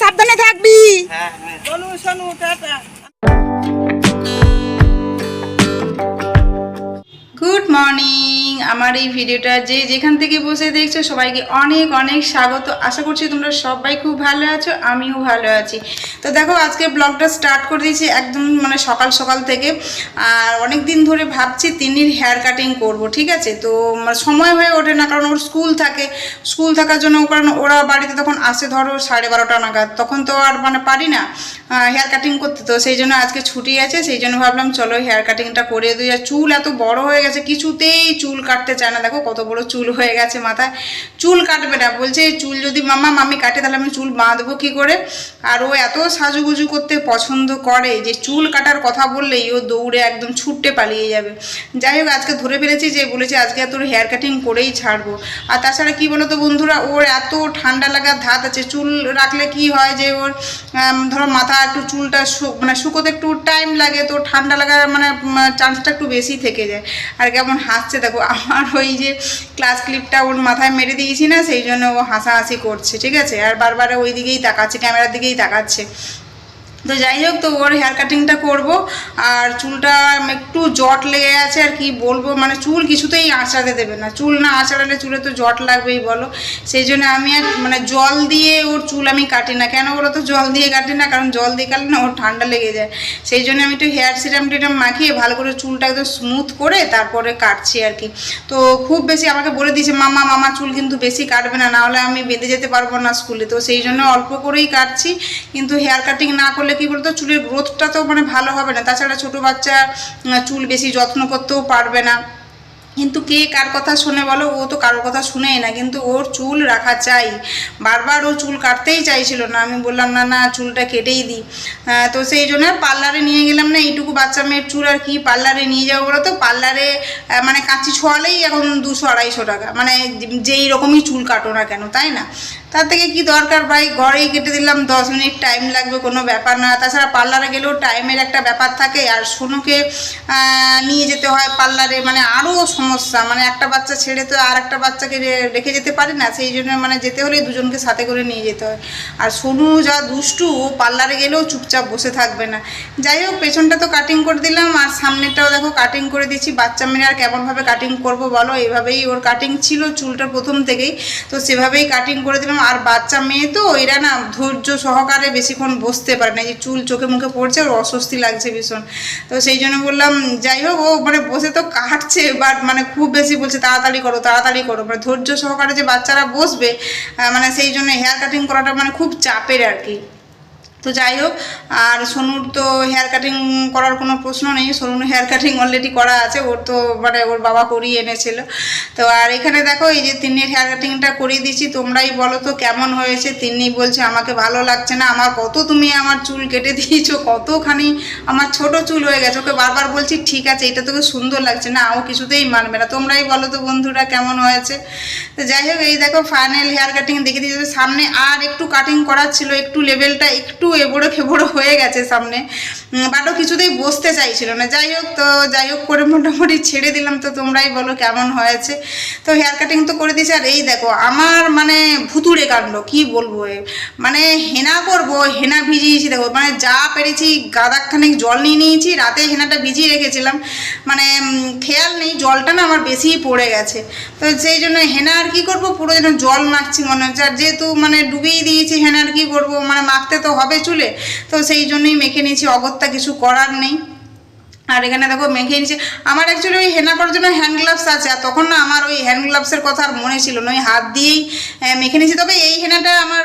সাবধানে থাকবি। হ্যাঁ হ্যাঁ। টাটা। মর্নিং আমার এই ভিডিওটা যে যেখান থেকে বসে দেখছ, সবাইকে অনেক অনেক স্বাগত। আশা করছি তোমরা সবাই খুব ভালো আছো, আমিও ভালো আছি। তো দেখো, আজকে ব্লগটা স্টার্ট করে দিয়েছি একদম মানে সকাল সকাল থেকে। আর অনেক দিন ধরে ভাবছি তিন্নির হেয়ার কাটিং করব, ঠিক আছে? তো মানে সময় হয়ে ওঠে না, কারণ ওর স্কুল থাকে। স্কুল থাকার জন্য, কারণ ওরা বাড়িতে তখন আসে ধরো সাড়ে বারোটা নাগাদ। তখন তো আর মানে পারি না হেয়ার কাটিং করতে। তো সেই জন্য আজকে ছুটি আছে, সেই জন্য ভাবলাম, চলো হেয়ার কাটিংটা করে দিই। আর চুল এত বড় হয়ে গেছে কিছুতেই চুল কাটতে চায় না। দেখো কত বড় চুল হয়ে গেছে মাথায়। চুল কাটবে না, বলছে চুল যদি মামা, মামি কাটে তাহলে আমি চুল বাঁধবো কী করে? আর ও এত সাজুগুজু করতে পছন্দ করে যে চুল কাটার কথা বললেই ও দৌড়ে একদম ছুটতে পালিয়ে যাবে। যাই হোক, আজকে ধরে ফেলেছি যে বলেছে আজকে তোর হেয়ার কাটিং করেই ছাড়বো। আর তাছাড়া কি বলতো বন্ধুরা, ওর এত ঠান্ডা লাগার ধাত আছে, চুল রাখলে কি হয় যে ওর ধরো মাথা একটু চুলটা মানে শুকোতে একটু টাইম লাগে, তো ঠান্ডা লাগার মানে চান্সটা একটু বেশি থেকে যায়। আর কেমন হাসছে। দেখো, আমার ওই যে ক্লাস ক্লিপটা ওর মাথায় মেরে দিয়েছি না, সেই জন্য ও হাসাহাসি করছে, ঠিক আছে? আর বারবার ওই দিকেই তাকাচ্ছে ক্যামেরার দিকেই তাকাচ্ছে। তো যাই হোক, তো ওর হেয়ার কাটিংটা করব। আর চুলটা একটু জট লেগে আছে আর কি বলব? মানে চুল কিছুতেই আঁচড়াতে দেবে না। চুল না আঁচড়ালে চুলে তো জট লাগবেই, বলো? সেই জন্য আমি আর মানে জল দিয়ে ওর চুল আমি কাটি না। কেন বলো তো জল দিয়ে কাটি না? কারণ জল দিয়ে কাটলে না ওর ঠান্ডা লেগে যায়। সেই জন্য আমি একটু হেয়ার সিরাম টিরাম মাখিয়ে ভালো করে চুলটা একদম স্মুথ করে তারপরে কাটছি আর কি। তো খুব বেশি আমাকে বলে দিয়েছে, মামা মামা, চুল কিন্তু বেশি কাটবে না। নাহলে আমি বেঁধে যেতে পারব না স্কুলে তো সেই জন্য অল্প করেই কাটছি। কিন্তু হেয়ার কাটিং না করলে কি বলতো, চুলের গ্রোথটা তো মানে ভালো হবে না। তাছাড়া ছোটো বাচ্চা চুল বেশি যত্ন করতেও পারবে না। কিন্তু কে কার কথা শুনে বলো, ও তো কারোর কথা শুনেই না। কিন্তু ওর চুল রাখা চাই। বারবার ও চুল কাটতেই চাইছিল না। আমি বললাম, না না, চুলটা কেটেই দিই তো সেই জন্য পার্লারে নিয়ে গেলাম না, এইটুকু বাচ্চা মেয়ের চুল আর কি পার্লারে নিয়ে যাব বলো তো? পার্লারে মানে কাঁচি ছোঁয়ালেই এখন দুশো আড়াইশো টাকা। মানে যেই রকমই চুল কাটো না কেন, তাই না? তার থেকে কি দরকার ভাই? ঘরেই কেটে দিলাম, দশ মিনিট টাইম লাগবে, কোনো ব্যাপার না। তাছাড়া পার্লারে গেলেও টাইমের একটা ব্যাপার থাকে, আর সোনুকে নিয়ে যেতে হয় পার্লারে মানে আরও সমস্যা। মানে একটা বাচ্চা ছেড়ে তো আর একটা বাচ্চাকে রেখে যেতে পারে না, সেই জন্য মানে যেতে হলে দুজনকে সাথে করে নিয়ে যেতে হয়। আর সোনু যা দুষ্টু, ও পার্লারে গেলেও চুপচাপ বসে থাকবে না। যাই হোক, পেছনটা তো কাটিং করে দিলাম, আর সামনেটাও দেখো কাটিং করে দিচ্ছি। বাচ্চা মেয়ে আর কেমনভাবে কাটিং করব বলো? এভাবেই ওর কাটিং ছিল চুলটা প্রথম থেকেই। তো সেভাবেই কাটিং করে দিলাম। আর বাচ্চা মেয়ে তো এরা না ধৈর্য সহকারে বেশিক্ষণ বসতে পারে না। যে চুল চোখে মুখে পড়ছে ওর অস্বস্তি লাগছে ভীষণ। তো সেই জন্য বললাম, যাই হোক, ও মানে বসে তো কাটছে বাট মানে খুব বেশি বলছে, তাড়াতাড়ি করো তাড়াতাড়ি করো। মানে ধৈর্য সহকারে যে বাচ্চারা বসবে মানে সেই জন্য হেয়ার কাটিং করাটা মানে খুব চাপের আর কি। তো যাই হোক, আর সোনুর তো হেয়ার কাটিং করার কোনো প্রশ্ন নেই। সোনুর হেয়ার কাটিং অলরেডি করা আছে, ওর তো মানে ওর বাবা করিয়ে এনেছিল। তো আর এখানে দেখো, এই যে তিন্নির হেয়ার কাটিংটা করিয়ে দিয়েছি, তোমরাই বলো তো কেমন হয়েছে? তিন্নি বলছে, আমাকে ভালো লাগছে না, আমার কত তুমি আমার চুল কেটে দিয়েছ, কতখানি আমার ছোট চুল হয়ে গেছে। ওকে বারবার বলছি, ঠিক আছে, এটা তোকে সুন্দর লাগছে না, ও কিছুতেই মানবে না। তোমরাই বলো তো বন্ধুরা কেমন হয়েছে? তো যাই হোক, এই দেখো ফাইনাল হেয়ার কাটিং দেখে দিয়েছে। সামনে আর একটু কাটিং করার ছিল, একটু লেভেলটা একটু এবড়ো খেবড়ো হয়ে গেছে সামনে। বাটও কিছুতেই বসতে চাইছিল না। যাই হোক তো, যাই হোক করে মোটামুটি ছেড়ে দিলাম তো তোমরাই বলো কেমন হয়েছে। তো হেয়ার কাটিং তো করে দিয়েছি। আর এই দেখো, আমার মানে ভুতুড়ে কাণ্ড, কি বলব? মানে হেনা করব, হেনা ভিজিয়েছি, দেখো মানে যা পেরেছি গাদাখানেক জল নিয়ে নিয়েছি, রাতে হেনাটা ভিজিয়ে রেখেছিলাম। মানে খেয়াল নেই, জলটা না আমার বেশিই পড়ে গেছে। তো সেই জন্য হেনা আর কি করব? পুরো যেন জল মাখছি মনে হচ্ছে। আর যেহেতু মানে ডুবিয়ে দিয়েছি হেনা আর কি করব? মানে মাখতে তো হবে চুলে। তো সেই জন্যই মেখে নিয়েছি, অগত্যা কিছু করার নেই। আর এখানে দেখো, মেখে নিচ্ছে আমার অ্যাকচুয়ালি ওই হেনা করার জন্য হ্যান্ড গ্লাভস আছে, আর তখন না আমার ওই হ্যান্ড গ্লাভসের কথা আর মনে ছিল না। ওই হাত দিয়েই মেখে নিয়েছি। তবে এই হেনাটা আমার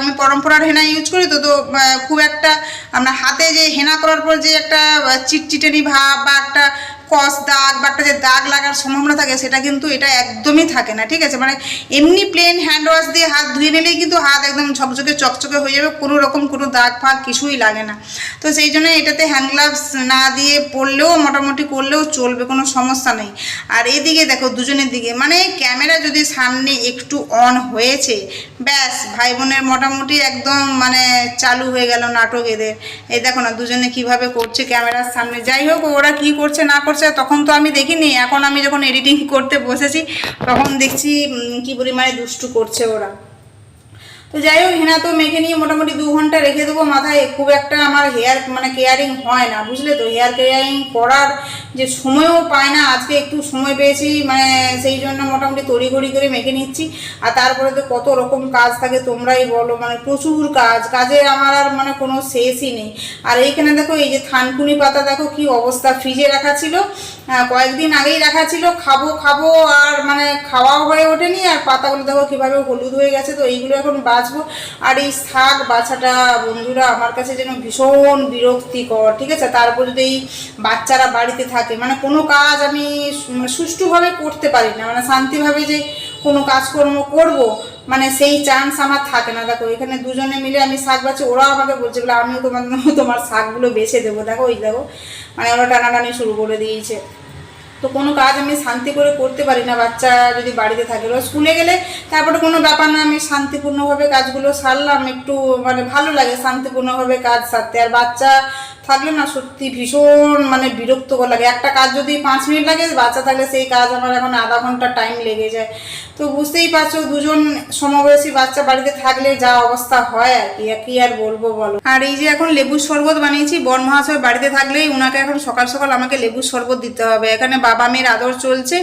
আমি পরম্পরার হেনা ইউজ করি তো তো খুব একটা আমরা হাতে যে হেনা করার পর যে একটা চিটচিটানি ভাব বা একটা কস দাগ বা একটা যে দাগ লাগার সম্ভাবনা থাকে, সেটা কিন্তু এটা একদমই থাকে না, ঠিক আছে? মানে এমনি প্লেন হ্যান্ড ওয়াশ দিয়ে হাত ধুয়ে নিলেই কিন্তু হাত একদম ঝকঝকে, চকচকে হয়ে যাবে, কোনো রকম কোনো দাগ ফাগ কিছুই লাগে না। তো সেই জন্য এটাতে হ্যান্ড গ্লাভস না দিয়ে পরলেও, মোটামুটি করলেও চলবে, কোনো সমস্যা নেই। আর এদিকে দেখো, দুজনের দিকে মানে ক্যামেরা যদি সামনে একটু অন হয়েছে, ব্যাস ভাই বোনের মোটামুটি একদম মানে চালু হয়ে গেল নাটক এদের। এই দেখো না, দুজনে কীভাবে করছে ক্যামেরার সামনে। যাই হোক, ওরা কি করছে না করছে তখন তো আমি দেখিনি। এখন আমি যখন এডিটিং করতে বসেছি, তখন দেখছি কি পরিমাণে দুষ্টু করছে ওরা। তো যাই হোক, হেনা তো মেখে নিয়ে মোটামুটি দু ঘণ্টা রেখে দেবো মাথায়। খুব একটা আমার হেয়ার মানে কেয়ারিং হয় না, বুঝলে তো? হেয়ার কেয়ারিং করার যে সময়ও পায় না, আজকে একটু সময় পেয়েছি মানে সেই জন্য মোটামুটি তড়িঘড়ি করে মেখে নিচ্ছি। আর তারপরে তো কত রকম কাজ থাকে, তোমরাই বলো মানে প্রচুর কাজ, কাজে আমার আর মানে কোনো শেষই নেই। আর এইখানে দেখো, এই যে থানকুনি পাতা, দেখো কি অবস্থা, ফ্রিজে রাখা ছিল কয়েকদিন আগেই রাখা ছিল, খাব খাব, আর মানে খাওয়াও হয়ে ওঠেনি, আর পাতাগুলো দেখো কীভাবে হলুদ হয়ে গেছে, তো এইগুলো এখন বাঁচবো। আর এই শাক বাছাটা, বন্ধুরা, আমার কাছে যেন ভীষণ বিরক্তিকর, ঠিক আছে? তারপর যদি এই বাচ্চারা বাড়িতে থাকে মানে কোনো কাজ আমি মানে সুষ্ঠুভাবে করতে পারি না। মানে শান্তিভাবে যে কোনো কাজকর্ম করব মানে সেই চান্স আমার থাকে না। দেখো, এখানে দুজনে মিলে আমি শাক বাছি ওরাও আমাকে বলছে, বলে, আমিও তোমার তোমার শাকগুলো বেছে দেবো। দেখো ওই দেখো মানে ওরা টানাটানি শুরু করে দিয়েছে। তো কোনো কাজ আমি শান্তি করে করতে পারি না। বাচ্চা যদি বাড়িতে থাকে ওরা স্কুলে গেলে তারপরে কোনো ব্যাপার না, আমি শান্তিপূর্ণভাবে কাজগুলো সারলাম। একটু মানে ভালো লাগে শান্তিপূর্ণভাবে কাজ সারতে। আর বাচ্চা থাকলে না সত্যি ভীষণ মানে বিরক্তকর লাগে। একটা কাজ যদি পাঁচ মিনিট লাগে, বাচ্চা থাকলে সেই কাজ আমার এখন আধা ঘণ্টা টাইম লেগে যায়। তো বুঝতেই পারছ, দুজন সমবয়সী বাচ্চা বাড়িতে থাকলে যা অবস্থা হয় আর কি। আর কি আর বলব বলো? আর এই যে এখন লেবুর শরবত বানিয়েছি বন মহাশয় বাড়িতে থাকলেই ওনাকে এখন সকাল সকাল আমাকে লেবুর শরবত দিতে হবে। এখানে বাবা মেয়ের আদর চলছে,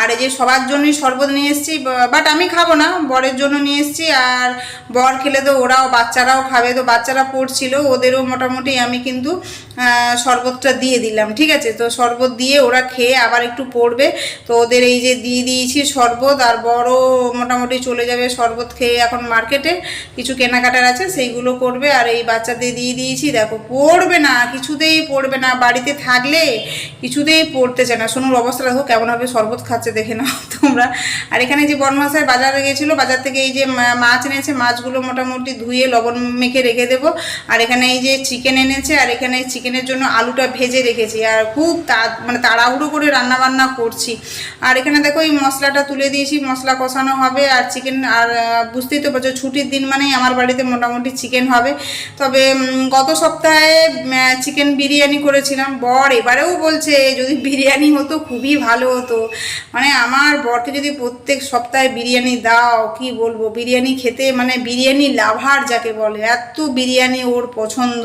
আর এই যে সবার জন্যই শরবত নিয়ে এসেছি বাট আমি খাব না, বরের জন্য নিয়ে এসেছি। আর বর খেলে তো ওরাও, বাচ্চারাও খাবে। তো বাচ্চারা পড়ছিল, ওদেরও মোটামুটি আমি কিন্তু শরবতটা দিয়ে দিলাম, ঠিক আছে? তো শরবত দিয়ে ওরা খেয়ে আবার একটু পড়বে। তো ওদের এই যে দিয়ে দিয়েছি শরবত, আর বড় মোটামুটি চলে যাবে শরবত খেয়ে এখন মার্কেটে। কিছু কেনাকাটার আছে, সেইগুলো করবে। আর এই বাচ্চাদের দিয়ে দিয়েছি, দেখো, পড়বে না, কিছুতেই পড়বে না। বাড়িতে থাকলে কিছুতেই পড়তে চায় না। সোনুর অবস্থা দেখো কেমন হবে, শরবত খাচ্ছে, দেখে নাও তোমরা। আর এখানে যে বনমাসায় বাজারে গেছিল বাজার থেকে এই যে মাছ এনেছে, মাছগুলো মোটামুটি ধুয়ে লবণ মেখে রেখে দেবো। আর এখানে এই যে চিকেন এনেছে, আর এখানে চিকেনের জন্য আলুটা ভেজে রেখেছি আর খুব তা মানে তাড়াহুড়ো করে রান্না বান্না করছি। আর এখানে দেখো এই মশলাটা তুলে দিয়েছি, মশলা কষানো হবে আর চিকেন, আর বুঝতেই তো পারছ ছুটির দিন মানেই আমার বাড়িতে মোটামুটি চিকেন হবে। তবে গত সপ্তাহে চিকেন বিরিয়ানি করেছিলাম। বর এবারেও বলছে যদি বিরিয়ানি হতো খুবই ভালো হতো। মানে আমার বরকে যদি প্রত্যেক সপ্তাহে বিরিয়ানি দাও, কি বলব? বিরিয়ানি খেতে মানে বিরিয়ানি লাভার যাকে বলে, এত বিরিয়ানি ওর পছন্দ।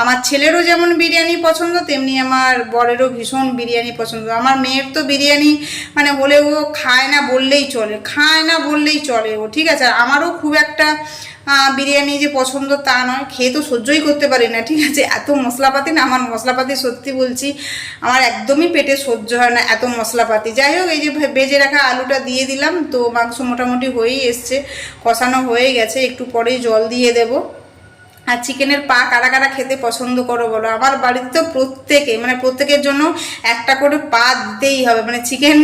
আমার ছেলেরও যেমন বিরিয়ানি পছন্দ, তেমনি আমার বরেরও ভীষণ বিরিয়ানি পছন্দ। আমার মেয়ের তো বিরিয়ানি মানে হলে ও খায় না বললেই চলে, খায় না বললেই চলে ও, ঠিক আছে? আমারও খুব একটা বিরিয়ানি যে পছন্দ তা নয়, খেয়ে তো সহ্যই করতে পারি না, ঠিক আছে? এত মশলাপাতি না, আমার মশলাপাতি সত্যি বলছি, আমার একদমই পেটে সহ্য হয় না এত মশলাপাতি। যাই হোক, এই যে ভেজে রাখা আলুটা দিয়ে দিলাম, তো মাংস মোটামুটি হয়েই এসছে, কষানো হয়ে গেছে, একটু পরেই জল দিয়ে দেবো। আর চিকেনের পা কারা কারা খেতে পছন্দ করো বলো? আমার বাড়িতে তো প্রত্যেকে মানে প্রত্যেকের জন্য একটা করে পা দিতেই হবে। মানে চিকেন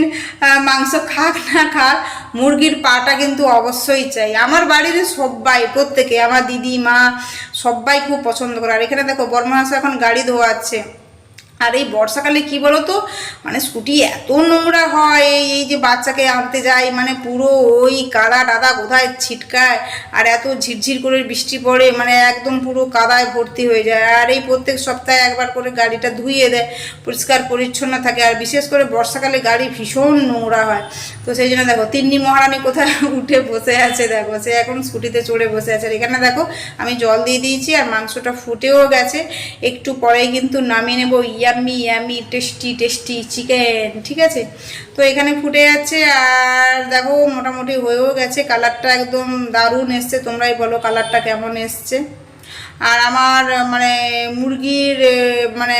মাংস খাক না খাক, মুরগির পাটা কিন্তু অবশ্যই চাই। আমার বাড়ির সবাই, প্রত্যেকে, আমার দিদি, মা, সবাই খুব পছন্দ করে। আর এখানে দেখো বর্মাস এখন গাড়ি ধোয়াচ্ছে। আর এই বর্ষাকালে কি বলো তো মানে স্কুটি এত নোংরা হয়, এই যে বাচ্চাকে আনতে যাই মানে পুরো ওই কাদা টাদা কোথায় ছিটকায়, আর এত ঝিরঝির করে বৃষ্টি পড়ে মানে একদম পুরো কাদায় ভর্তি হয়ে যায়। আর এই প্রত্যেক সপ্তাহে একবার করে গাড়িটা ধুইয়ে দেয়, পরিষ্কার পরিচ্ছন্ন থাকে। আর বিশেষ করে বর্ষাকালে গাড়ি ভীষণ নোংরা হয়। তো সেই জন্য দেখো, তিন্নি মহারানী কোথায় উঠে বসে আছে দেখো, সে এখন স্কুটিতে চড়ে বসে আছে। আর এখানে দেখো, আমি জল দিয়ে দিয়েছি, আর মাংসটা ফুটেও গেছে। একটু পরেই কিন্তু নামিয়ে নেব। Yummy yummy tasty tasty chicken ঠিক আছে? তো এখানে ফুটে যাচ্ছে আর দেখো মোটামুটি হয়েও গেছে। কালারটা একদম দারুণ এসছে। তোমরাই বলো কালারটা কেমন এসছে? আর আমার মানে মুরগির মানে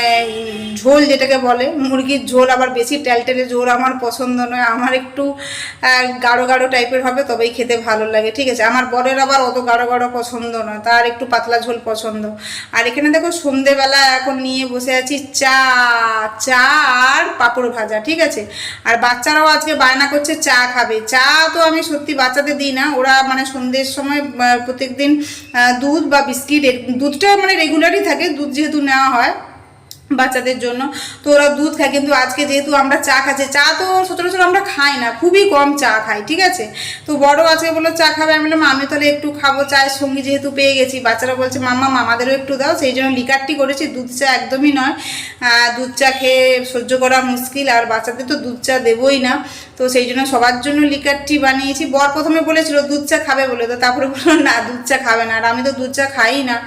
ঝোল যেটাকে বলে, মুরগির ঝোল আবার বেশি টেলটেলে ঝোল আমার পছন্দ নয়। আমার একটু গাঢ় গাঢ় টাইপের হবে, তবেই খেতে ভালো লাগে, ঠিক আছে? আমার বরের আবার অত গাঢ় গাঢ় পছন্দ নয়, তার একটু পাতলা ঝোল পছন্দ। আর এখানে দেখো সন্ধেবেলা এখন নিয়ে বসে আছি চা চা আর পাঁপড় ভাজা, ঠিক আছে? আর বাচ্চারাও আজকে বায়না করছে চা খাবে। চা তো আমি সত্যি বাচ্চাদের দিই না, ওরা মানে সন্ধ্যের সময় প্রত্যেকদিন দুধ বা বিস্কিট দুধটা মানে রেগুলারই থাকে দুধ যেহেতু নেওয়া হয় বাচ্চাদের জন্য। তো ওরা দুধ খায়, কিন্তু আজকে যেহেতু আমরা চা খাচ্ছি, চা তো সচরাচর আমরা খাই না, খুবই কম চা খাই, ঠিক আছে? তো বড় আজকে বলল চা খাবে, আমি বললাম আমি তাহলে একটু খাব, চায়ের সঙ্গী যেহেতু পেয়ে গেছি। বাচ্চারা বলছে, মাম্মা মামাদেরও একটু দাও, সেই জন্য লিকারটি করেছি, দুধ চা একদমই নয়। দুধ চা খেয়ে সহ্য করা মুশকিল, আর বাচ্চাদের তো দুধ চা দেবোই না। তো সেই জন্য সবার জন্য লিকারটি বানিয়েছি। বর প্রথমে বলেছিল, দুধ চা খাবে বলে। তো তারপরে বলল, না, দুধ চা খাবে না। আর আমি তো দুধ চা খাই না।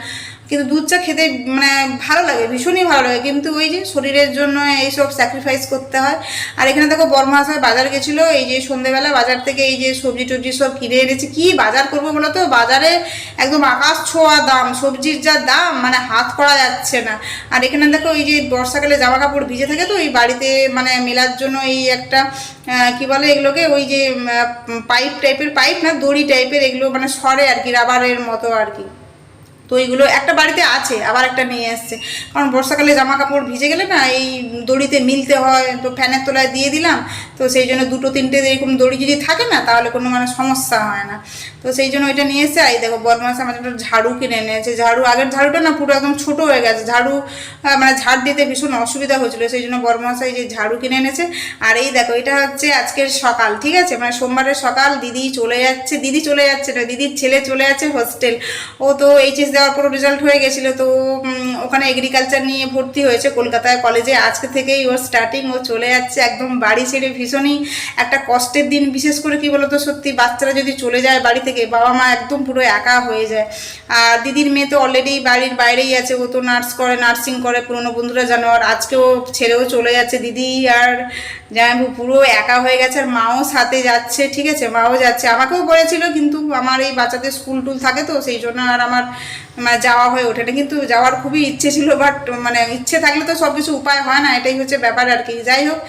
কিন্তু দুধ চা খেতে মানে ভালো লাগে, ভীষণই ভালো লাগে। কিন্তু ওই যে শরীরের জন্য এইসব স্যাক্রিফাইস করতে হয়। আর এখানে দেখো বর্মা আসায় বাজার গেছিল, এই যে সন্ধেবেলা বাজার থেকে এই যে সবজি টবজি সব কিনে এনেছি। কি বাজার করব বলো তো? বাজারে একদম আকাশ ছোঁয়া দাম, সবজির যা দাম মানে হাত করা যাচ্ছে না। আর এখানে দেখো এই যে বর্ষাকালে জামা কাপড় ভিজে থাকে তো এই বাড়িতে মানে মেলার জন্য এই একটা কি বলে এগুলোকে? ওই যে পাইপ টাইপের পাইপ না, দড়ি টাইপের এগুলো মানে সরে আর কি রাবারের মতো আর কি। তো এইগুলো একটা বাড়িতে আছে, আবার একটা নিয়ে এসছে। কারণ বর্ষাকালে জামা কাপড় ভিজে গেলে না এই দড়িতে মিলতে হয়, তো ফ্যানের তলায় দিয়ে দিলাম, তো সেই জন্য দুটো তিনটে এরকম দড়ি যদি থাকে না, তাহলে কোনো মানে সমস্যা হয় না। তো সেই জন্য ওইটা নিয়ে এসে, এই দেখো বদমাস আমার একটা ঝাড়ু কিনে এনেছে। ঝাড়ু, আগের ঝাড়ুটা না পুরো একদম ছোট হয়ে গেছে। ঝাড়ু মানে ঝাড় দিতে ভীষণ অসুবিধা হয়েছিল, সেই জন্য বর্মাসা এই যে ঝাড়ু কিনে এনেছে। আর এই দেখো, এটা হচ্ছে আজকের সকাল, ঠিক আছে? মানে সোমবারের সকাল, দিদি চলে যাচ্ছে, দিদি চলে যাচ্ছে না, দিদির ছেলে চলে যাচ্ছে হোস্টেল। ও তো এইচএস দেওয়ার পর রেজাল্ট হয়ে গেছিল। তো ওখানে এগ্রিকালচার নিয়ে ভর্তি হয়েছে কলকাতায় কলেজে আজকে থেকেই ওর স্টার্টিং ও চলে যাচ্ছে একদম বাড়ি ছেড়ে ভীষণই একটা কষ্টের দিন। বিশেষ করে কি বলতো, সত্যি বাচ্চারা যদি চলে যায় বাড়ি থেকে, বাবা মা একদম পুরো একা হয়ে যায়। আর দিদির মেয়ে তো অলরেডি বাড়ির বাইরেই আছে, ও তো নার্স করে নার্সিং করে, পুরনো বন্ধুরা জানো। আর আজকেও ছেড়েও চলে যাচ্ছে দিদি আর জামাইবু পুরো একা হয়ে গেছে, আর মাও সাথে যাচ্ছে, ঠিক আছে? মাও যাচ্ছে। আমাকেও বলেছিল, কিন্তু আমার এই বাচ্চাদের স্কুল টুল থাকে তো, সেই জন্য আর আমার মানে যাওয়া হয়ে ওঠে না কিন্তু যাওয়ার খুবই ইচ্ছে ছিল বাট মানে ইচ্ছে থাকলে তো সব কিছু উপায় হয় না, এটাই হচ্ছে ব্যাপার আর কি। যাই হোক,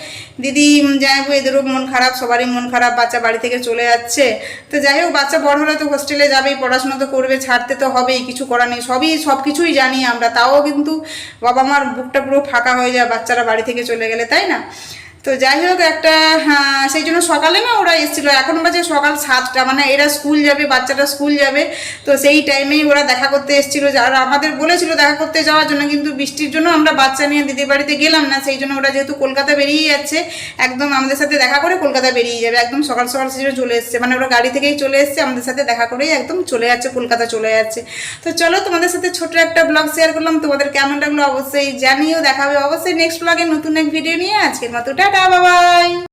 দিদি জামাইবু এদেরও মন খারাপ, সবারই মন খারাপ, বাচ্চা বাড়ি থেকে চলে যাচ্ছে। তো যাই হোক, বাচ্চা বড় হলে তো হোস্টেলে যাবেই, পড়াশোনা তো করবে, ছাড়তে তো হবেই, কিছু করার নেই। সবই সব কিছুই জানি আমরা, তাও কিন্তু বাবা মার বুকটা পুরো ফাঁকা হয়ে যায়, বাচ্চারা বাড়ি থেকে চলে গেলে, তাই না? তো যাই হোক একটা হ্যাঁ, সেই জন্য সকালে না ওরা এসেছিল। এখন বাজে সকাল সাতটা মানে এরা স্কুল যাবে বাচ্চাটা স্কুল যাবে। তো সেই টাইমেই ওরা দেখা করতে এসেছিল। আর আমাদের বলেছিল দেখা করতে যাওয়ার জন্য কিন্তু বৃষ্টির জন্য আমরা বাচ্চা নিয়ে দিদির বাড়িতে গেলাম না। সেই জন্য ওরা যেহেতু কলকাতা বেরিয়ে যাচ্ছে একদম আমাদের সাথে দেখা করে কলকাতা বেরিয়ে যাবে। একদম সকাল সকাল সেজন্য চলে এসছে। মানে ওরা গাড়ি থেকেই চলে এসছে আমাদের সাথে দেখা করেই একদম চলে যাচ্ছে কলকাতা চলে যাচ্ছে। তো চলো তোমাদের সাথে ছোট একটা ব্লগ শেয়ার করলাম। তোমাদের কেমন লাগল অবশ্যই জানিও। দেখাবে অবশ্যই নেক্সট ব্লগে নতুন এক ভিডিও নিয়ে। আজকের মতো টাটা। 拜拜。